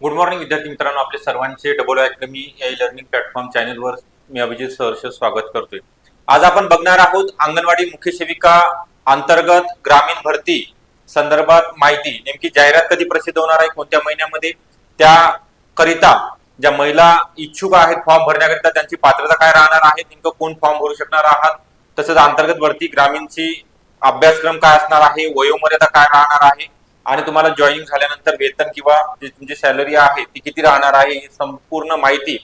Good morning विद्यार्थी मित्रांनो. आपले सर्वांचे डबल अकॅडमी या लर्निंग प्लॅटफॉर्म चॅनलवर मी अभिजित सहर्ष स्वागत करतोय. आज आपण बघणार आहोत अंगणवाडी मुख्य सेविका अंतर्गत ग्रामीण भरती संदर्भात माहिती. नेमकी जाहिरात कधी प्रसिद्ध होणार आहे कोणत्या महिन्यामध्ये? त्याकरिता ज्या महिला इच्छुक आहेत फॉर्म भरण्याकरिता त्यांची पात्रता काय राहणार आहे नेमकं कोण फॉर्म भरू शकणार आहात? तसंच अंतर्गत भरती ग्रामीणची अभ्यासक्रम काय असणार आहे? वयोमर्यादा काय राहणार आहे? आणि तुम्हाला जॉईनिंग झाल्यानंतर वेतन किंवा जी तुमची सॅलरी आहे ती किती राहणार आहे ही संपूर्ण माहिती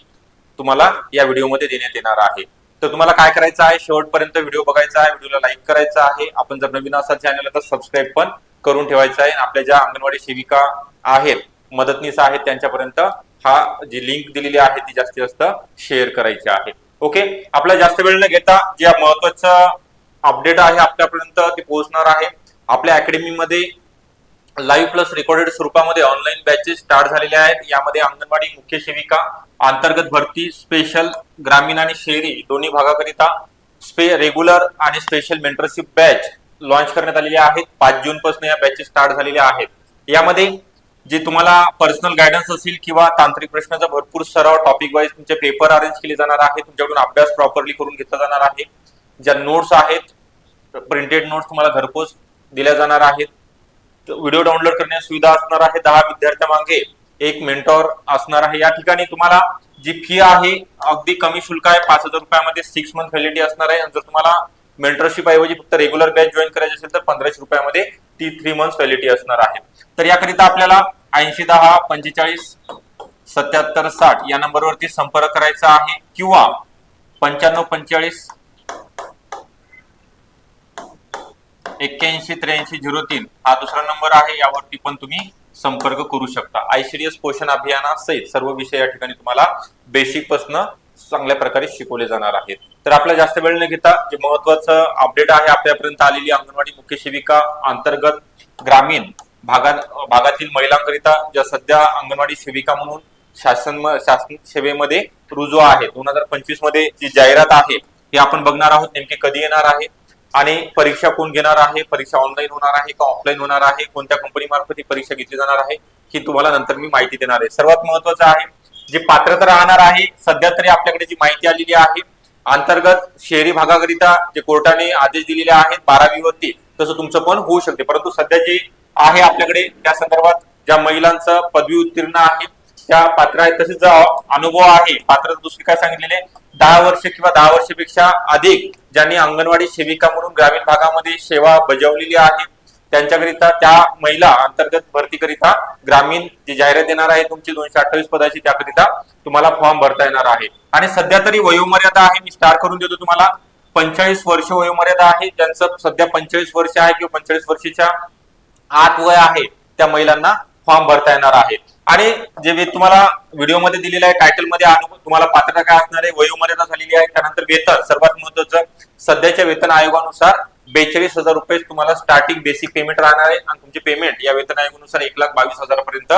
तुम्हाला या व्हिडिओमध्ये देण्यात येणार आहे. तर तुम्हाला काय करायचं आहे? शेवटपर्यंत व्हिडिओ बघायचा आहे व्हिडिओला लाईक करायचा आहे. आपण जर नवीन असाल चॅनल तर सबस्क्राईब पण करून ठेवायचं आहे. आपल्या ज्या अंगणवाडी सेविका आहेत मदतनीस आहेत त्यांच्यापर्यंत हा जी लिंक दिलेली आहे ती जास्तीत जास्त शेअर करायची आहे. ओके आपला जास्त वेळ न घेता जे महत्वाचं अपडेट आहे आपल्यापर्यंत ते पोहोचणार आहे. आपल्या अकॅडमीमध्ये लाईव्ह प्लस रेकॉर्डेड स्वरूपामध्ये ऑनलाईन बॅचेस स्टार्ट झालेले आहेत. यामध्ये अंगणवाडी मुख्य सेविका अंतर्गत भरती स्पेशल ग्रामीण आणि शहरी दोन्ही भागाकरिता स्पे रेग्युलर आणि स्पेशल मेंटरशिप बॅच लॉन्च करण्यात आलेली आहेत. पाच जून पासून या बॅचेस स्टार्ट झालेल्या आहेत. यामध्ये जे तुम्हाला पर्सनल गायडन्स असेल किंवा तांत्रिक प्रश्नाचा भरपूर सराव टॉपिक वाईज तुमचे पेपर अरेंज केले जाणार आहे तुमच्याकडून अभ्यास प्रॉपरली करून घेतला जाणार आहे. ज्या नोट्स आहेत प्रिंटेड नोट्स तुम्हाला घरपोच दिल्या जाणार आहेत. व्हिडिओ डाउनलोड करण्याची सुविधा असणार आहे. दहा विद्यार्थ्या मागे एक मेंटॉर असणार आहे. या ठिकाणी तुम्हाला जी फी आहे अगदी कमी शुल्क आहे. पाच हजार रुपयामध्ये सिक्स मंथ व्हॅलिडिटी असणार आहे. जर तुम्हाला मेंटरशिप ऐवजी फक्त रेग्युलर बॅच जॉईन करायची असेल तर पंधराशे रुपयामध्ये ती थ्री मंथ व्हॅलिडिटी असणार आहे. तर याकरिता आपल्याला ऐंशी दहा पंचेचाळीस सत्याहत्तर साठ या नंबरवरती संपर्क करायचा आहे. किंवा पंच्याण्णव पंचेचाळीस एक्क्याऐंशी त्र्याऐंशी झिरो तीन हा दुसरा नंबर आहे. यावरती पण तुम्ही संपर्क करू शकता. आयसीडीएस पोषण अभियानासहित सर्व विषय या ठिकाणी तुम्हाला बेसिक पासन चांगल्या प्रकारे शिकवले जाणार आहेत. तर आपला जास्त वेळ न घेता जे महत्वाचं अपडेट आहे आपल्यापर्यंत आलेली अंगणवाडी मुख्य सेविका अंतर्गत ग्रामीण भागात भागातील महिलांकरिता ज्या सध्या अंगणवाडी सेविका म्हणून शासन शासन सेवेमध्ये रुजू आहे दोन हजार पंचवीसमध्ये जी जाहिरात आहे ती आपण बघणार आहोत. नेमकी कधी येणार आहे? आणि परीक्षा कोण घेणार आहे? परीक्षा ऑनलाईन होणार आहे का ऑफलाईन होणार आहे? कोणत्या कंपनी मार्फत ही परीक्षा घेतली जाणार आहे? ही तुम्हाला नंतर मी माहिती देणार आहे. सर्वात महत्वाचं आहे जी पात्रता राहणार आहे सध्या तरी आपल्याकडे जी माहिती आलेली आहे अंतर्गत शहरी भागाकरिता जे कोर्टाने आदेश दिलेले आहेत बारावीवरती तसं तुमचं पण होऊ शकते. परंतु सध्या जे आहे आपल्याकडे त्या संदर्भात ज्या महिलांचं पदवी उत्तीर्ण आहे त्या पात्र आहेत. तसेच अनुभव आहे पात्रता दुसरी काय सांगितलेले दहा वर्ष किंवा दहा वर्षापेक्षा अधिक ज्यांनी अंगणवाडी सेविका म्हणून ग्रामीण भागामध्ये सेवा बजावलेली आहे त्यांच्याकरिता त्या महिला अंतर्गत भरतीकरिता ग्रामीण जी जाहिरात देणार आहे तुमची दोनशे अठ्ठावीस पदाची त्याकरिता तुम्हाला फॉर्म भरता येणार आहे. आणि सध्या तरी वयोमर्यादा आहे मी स्टार्ट करून देतो तुम्हाला. पंचेचाळीस वर्ष वयोमर्यादा आहे ज्यांचं सध्या पंचेचाळीस वर्ष आहे किंवा पंचेचाळीस वर्षीच्या आत वय आहे त्या महिलांना फॉर्म भरता येणार आहे. आणि जे तुम्हाला व्हिडिओमध्ये दिलेलं आहे टायटलमध्ये अनुभव तुम्हाला पात्रता काय असणार आहे वयोमर्यादा झालेली आहे त्यानंतर वेतन सर्वात महत्वाचं सध्याच्या वेतन आयोगानुसार बेचाळीस हजार रुपये तुम्हाला स्टार्टिंग बेसिक पेमेंट राहणार आहे आणि तुमचे पेमेंट या वेतन आयोगानुसार एक लाख बावीस हजारापर्यंत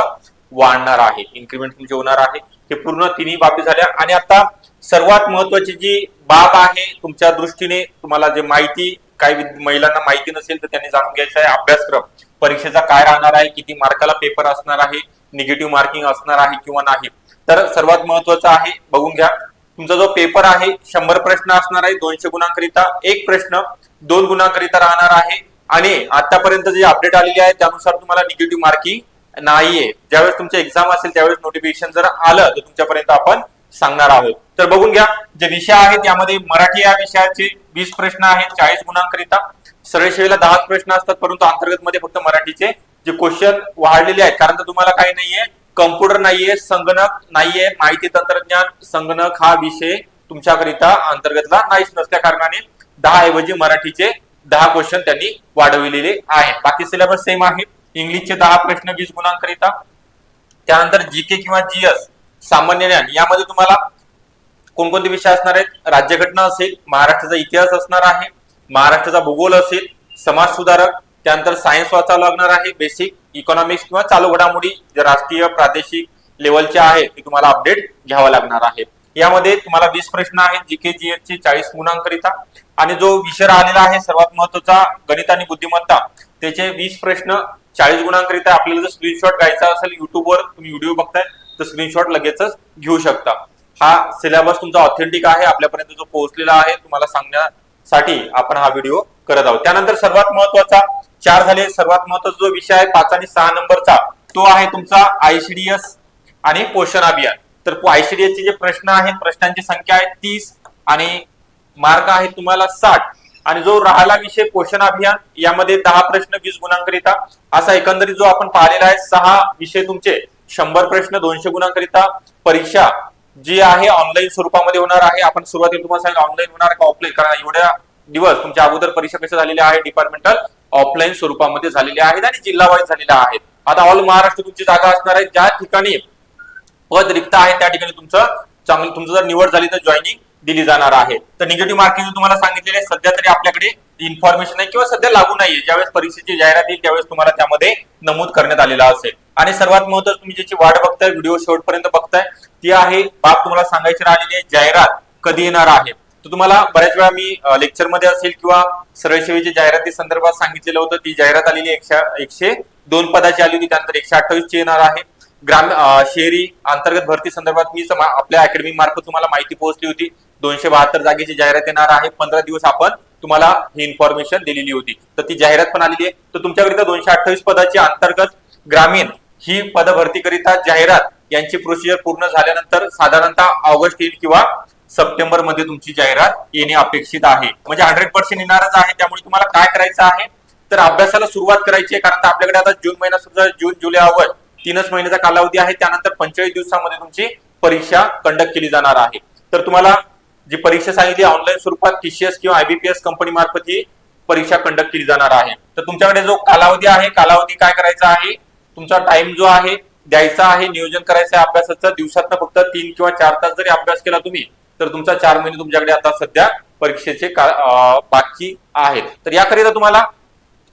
वाढणार आहे. इन्क्रीमेंट तुमचे होणार आहे. हे पूर्ण तिन्ही बाबी झाल्या. आणि आता सर्वात महत्वाची जी बाब आहे तुमच्या दृष्टीने तुम्हाला जे माहिती काही महिलांना माहिती नसेल तर त्यांनी जाणून घ्यायचं आहे. अभ्यासक्रम परीक्षेचा काय राहणार आहे? किती मार्काला पेपर असणार आहे? निगेटिव्ह मार्किंग असणार आहे किंवा नाही? तर सर्वात महत्वाचं आहे बघून घ्या. तुमचा जो पेपर आहे शंभर प्रश्न असणार आहे दोनशे गुणांकरिता. एक प्रश्न दोन गुणांकरिता राहणार आहे. आणि आतापर्यंत जे अपडेट आलेली आहे त्यानुसार तुम्हाला निगेटिव्ह मार्किंग नाहीये. ज्यावेळेस तुमचे एक्झाम असेल त्यावेळेस नोटिफिकेशन जर आलं तर तुमच्यापर्यंत आपण सांगणार आहोत. तर बघून घ्या जे विषय आहेत यामध्ये मराठी या विषयाचे वीस प्रश्न आहेत चाळीस गुणांकरिता. सरळ सेवेला दहाच प्रश्न असतात परंतु अंतर्गत मध्ये फक्त मराठीचे जे क्वेश्चन वाढलेले आहेत. कारण तर तुम्हाला काही नाहीये कम्प्युटर नाहीये संगणक नाहीये माहिती तंत्रज्ञान संगणक हा विषय तुमच्याकरिता अंतर्गतला नाहीच नसल्या कारणाने दहा ऐवजी मराठीचे दहा क्वेश्चन त्यांनी वाढविलेले आहेत. बाकी सिलेबस सेम आहे. इंग्लिशचे दहा प्रश्न वीस गुणांकरिता. त्यानंतर जीके किंवा जीएस सामान्य ज्ञान. यामध्ये तुम्हाला कोणकोणते विषय असणार आहेत? राज्यघटना असेल महाराष्ट्राचा इतिहास असणार आहे महाराष्ट्राचा भूगोल असेल समाज सुधारक त्यानंतर सायन्स वाचावं लागणार आहे बेसिक इकॉनॉमिक्स किंवा चालू घडामोडी जे राष्ट्रीय प्रादेशिक लेवलचे आहेत ते तुम्हाला अपडेट घ्यावा लागणार आहे. यामध्ये तुम्हाला वीस प्रश्न आहेत जीके जीएस चे चाळीस गुणांकरिता. आणि जो विषय राहिलेला आहे सर्वात महत्त्वाचा गणित आणि बुद्धिमत्ता त्याचे वीस प्रश्न चाळीस गुणांकरिता आपल्याला जर स्क्रीनशॉट घ्यायचा असेल युट्यूबवर तुम्ही व्हिडिओ बघताय तर स्क्रीनशॉट लगेचच घेऊ शकता. हा सिलेबस तुमचा ऑथेंटिक आहे आपल्यापर्यंत जो पोहोचलेला आहे तुम्हाला सांगण्यासाठी आपण हा व्हिडिओ करत आहोत. त्यानंतर सर्वात महत्त्वाचा चार झाले. सर्वात महत्त्वाचा जो विषय आहे पाच आणि सहा नंबरचा तो आहे तुमचा आयसीडीएस आणि पोषण अभियान. तर आयसीडीएस चे जे प्रश्न आहेत प्रश्नांची संख्या आहे तीस आणि मार्क आहे तुम्हाला साठ. आणि जो राहिला विषय पोषण अभियान यामध्ये दहा प्रश्न वीस गुणांकरिता असा एकंदरीत जो आपण पाहिलेला आहे सहा विषय तुमचे शंभर प्रश्न दोनशे गुणांकरिता परीक्षा जी आहे ऑनलाईन स्वरूपामध्ये होणार आहे. आपण सुरुवातीला तुम्हाला सांगितलं ऑनलाईन होणार का ऑफलाईन कारण एवढ्या दिवस तुमच्या अगोदर परीक्षा कशा झालेल्या आहे डिपार्टमेंटल ऑफलाईन स्वरूपामध्ये झालेल्या आहेत आणि जिल्हावाईज झालेल्या आहेत. आता ऑल महाराष्ट्र तुमची जागा असणार आहे. ज्या ठिकाणी पद रिक्त आहे त्या ठिकाणी तुमचं चांगलं तुमचं जर निवड झाली तर जॉईनिंग दिली जाणार आहे. तर निगेटिव्ह मार्किंग तुम्हाला सांगितलेले आहे, सध्या तरी आपल्याकडे इन्फॉर्मेशन आहे किंवा सध्या लागू नाहीये. ज्यावेळेस परीक्षेची जाहिरात येईल त्यावेळेस तुम्हाला त्यामध्ये नमूद करण्यात आलेला असेल. आणि सर्वात महत्वाचं तुम्ही ज्याची वाट बघताय व्हिडिओ शेवटपर्यंत बघताय ती आहे बाब तुम्हाला सांगायची राहिलेली आहे जाहिरात कधी येणार आहे. तर तुम्हाला बऱ्याच वेळा मी लेक्चरमध्ये असेल किंवा सरळ सेवेच्या जाहिराती संदर्भात सांगितलेलं होतं ती जाहिरात आलेली एकशे एकशे दोन पदाची आली होती त्यानंतर एकशे अठ्ठावीस ची येणार आहे. ग्राम शहरी अंतर्गत भरती संदर्भात मी आपल्या अकॅडमी मार्फत तुम्हाला माहिती पोहोचली होती. दोनशे बहात्तर जागेची जाहिरात येणार आहे. पंधरा दिवस आपण तुम्हाला ही इन्फॉर्मेशन दिलेली होती. तर ती जाहिरात पण आलेली आहे. तर तुमच्याकरिता दोनशे अठ्ठावीस पदाची अंतर्गत ग्रामीण ही पदभरतीकरिता जाहिरात यांची प्रोसिजर पूर्ण झाल्यानंतर साधारणतः ऑगस्ट येईल किंवा सप्टेंबरमध्ये तुमची जाहिरात येणे अपेक्षित आहे. म्हणजे हंड्रेड पर्सेंट येणारच आहे त्यामुळे तुम्हाला काय करायचं आहे? तर अभ्यासाला सुरुवात करायची आहे कारण आपल्याकडे आता जून महिना सुद्धा जून जुलै ऑगस्ट तीनच महिन्याचा कालावधी आहे त्यानंतर पंचेचाळीस दिवसामध्ये तुमची परीक्षा कंडक्ट केली जाणार आहे. तर तुम्हाला जी परीक्षा सांगितली ऑनलाईन स्वरूपात टीसीएस किंवा आयबीपीएस कंपनी मार्फत ही परीक्षा कंडक्ट केली जाणार आहे. तर तुमच्याकडे जो कालावधी आहे कालावधी काय करायचा आहे? तुमचा टाइम जो आहे द्यायचा आहे नियोजन करायचं आहे अभ्यासाचं दिवसात फक्त तीन किंवा चार तास जरी अभ्यास केला तुम्ही तर तुमचा चार महिने तुमच्याकडे आता सध्या परीक्षेचे का- बाकी आहेत. तर याकरिता तुम्हाला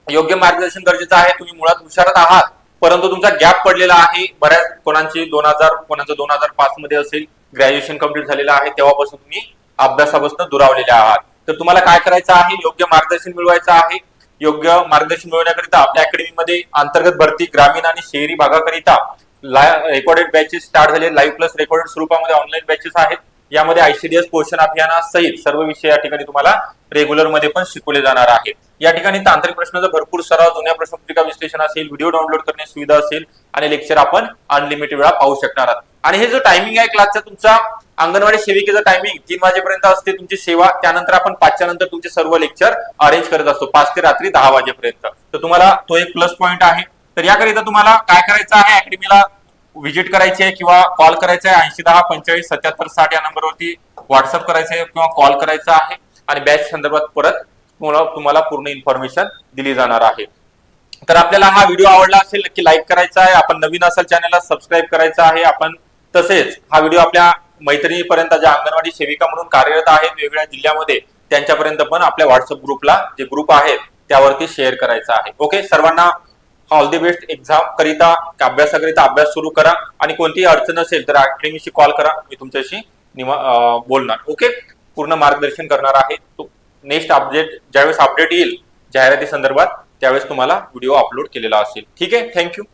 योग्य मार्गदर्शन गरजेचं आहे. तुम्ही मुळात हुशारच आहात परंतु तुमचा गॅप पडलेला आहे. बऱ्याच कोणाची दोन हजार कोणाचं दोन हजार पाच मध्ये असेल ग्रॅज्युएशन कंप्लीट झालेलं आहे तेव्हापासून तुम्ही अभ्यासापासून दुरावलेले आहात. तर तुम्हाला काय करायचं आहे? योग्य मार्गदर्शन मिळवायचं आहे. योग्य मार्गदर्शन मिळवण्याकरिता आपल्या अकॅडमीमध्ये अंतर्गत भरती ग्रामीण आणि शहरी भागाकरिता रेकॉर्डेड बॅचेस स्टार्ट झाले. लाईव्ह प्लस रेकॉर्डेड स्वरूपामध्ये ऑनलाईन बॅचेस आहेत. यामध्ये आयसीडीएस पोषण अभियानासहित सर्व विषय या ठिकाणी तुम्हाला रेग्युलरमध्ये पण शिकवले जाणार आहेत. या ठिकाणी तांत्रिक प्रश्नाचा भरपूर सराव जुन्या प्रश्नपत्रिका विश्लेषण असेल व्हिडिओ डाउनलोड करण्याची सुविधा असेल आणि लेक्चर आपण अनलिमिटेड वेळा पाहू शकणार आहात. आणि हे जो टायमिंग आहे क्लासचा तुमचा अंगणवाडी सेविकेचा टायमिंग तीन वाजेपर्यंत असते तुमची सेवा त्यानंतर आपण पाचच्या नंतर तुमचे सर्व लेक्चर अरेंज करत असतो पाच ते रात्री दहा वाजेपर्यंत. तर तुम्हाला तो एक प्लस पॉईंट आहे. तर याकरिता तुम्हाला काय करायचं आहे अकॅडमीला व्हिजिट करायची आहे किंवा कॉल करायचा आहे ऐंशी दहा पंचेचाळीस सत्याहत्तर साठ या नंबरवरती व्हॉट्सअप करायचं आहे किंवा कॉल करायचा आहे. आणि बॅच संदर्भात परत तुम्हाला पूर्ण इन्फॉर्मेशन दिली जाणार आहे. तर आपल्याला हा व्हिडिओ आवडला असेल नक्की लाईक करायचा आहे. आपण नवीन असाल चॅनलला सबस्क्राईब करायचा आहे. आपण तसेच हा व्हिडिओ आपल्या मैत्रिणीपर्यंत ज्या अंगणवाडी सेविका म्हणून कार्यरत आहेत वेगवेगळ्या जिल्ह्यामध्ये त्यांच्यापर्यंत पण आपल्या व्हॉट्सअप ग्रुपला जे ग्रुप आहेत त्यावरती शेअर करायचा आहे. ओके सर्वांना ऑल दी बेस्ट एक्झाम करिता अभ्यासाकरिता अभ्यास सुरू करा. आणि कोणतीही अडचण असेल तर अकॅडमीशी कॉल करा. मी तुमच्याशी निवा- बोलणार. ओके पूर्ण मार्गदर्शन करणार आहे. नेक्स्ट अपडेट ज्यावेळेस अपडेट येईल जाहिराती संदर्भात त्यावेळेस तुम्हाला व्हिडिओ अपलोड केलेला असेल. ठीक आहे? थँक्यू